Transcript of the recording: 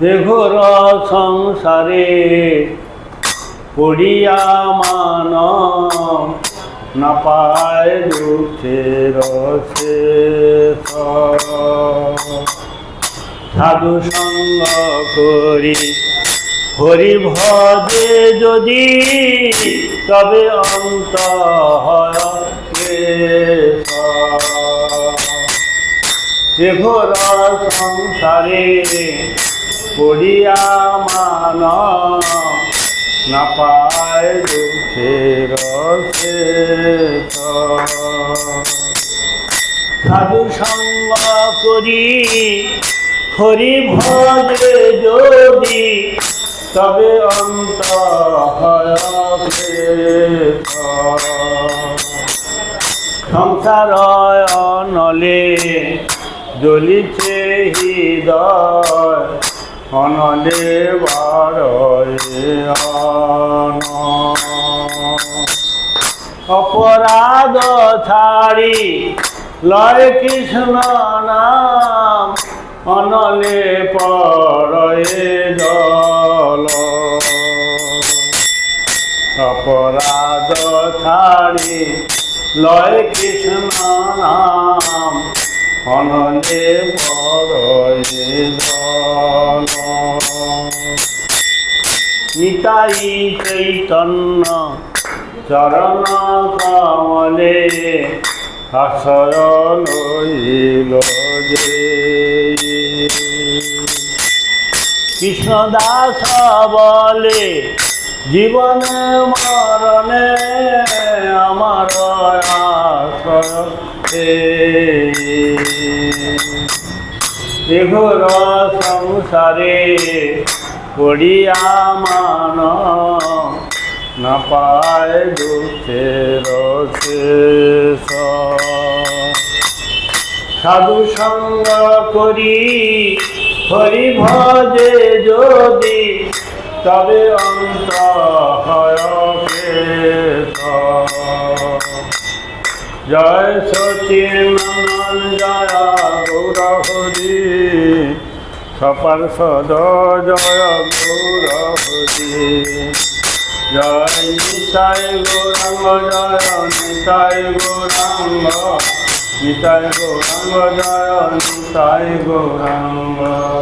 ঘোর সংসারে পড়িয়া মান না পায় দুঃখের শেষ সাধু সঙ্গ করি হরি ভজে যদি তবে অন্ত হয়। ঘোর সংসারে পড়িয়া মান না পায় দুঃখের। সাধু সঙ্গ করি, হরি ভজে যদি তবে অন্ত সংসার অনলে জ্বলিছে হৃদয় অনলে বারয়ে অন অপরাধ ছাড়ি, লয় কৃষ্ণ নাম, অনলে পরয়ে জল। অপরাধ ছাড়ি, লয় কৃষ্ণ নাম, অনলে পরয়ে জল। নিতাই চৈতন্য চরণ কমলে লইল যে। কৃষ্ণদাস বলে জীবন মরণে আমার আশ্রয় সংসারে পড়িয়া মান, না পায় দুঃখের শেষ সাধু সঙ্গ করি হরি ভজে যদি, তবে অন্ত। জয় সচিন জয় গৌর হরি সপার্ষদ জয় গৌরী জয় নিতাই গৌরাঙ্গ জয় নিতাই গৌরাঙ্গ। নিতাই গৌরাঙ্গ জয় নিতাই গৌরাঙ্গ।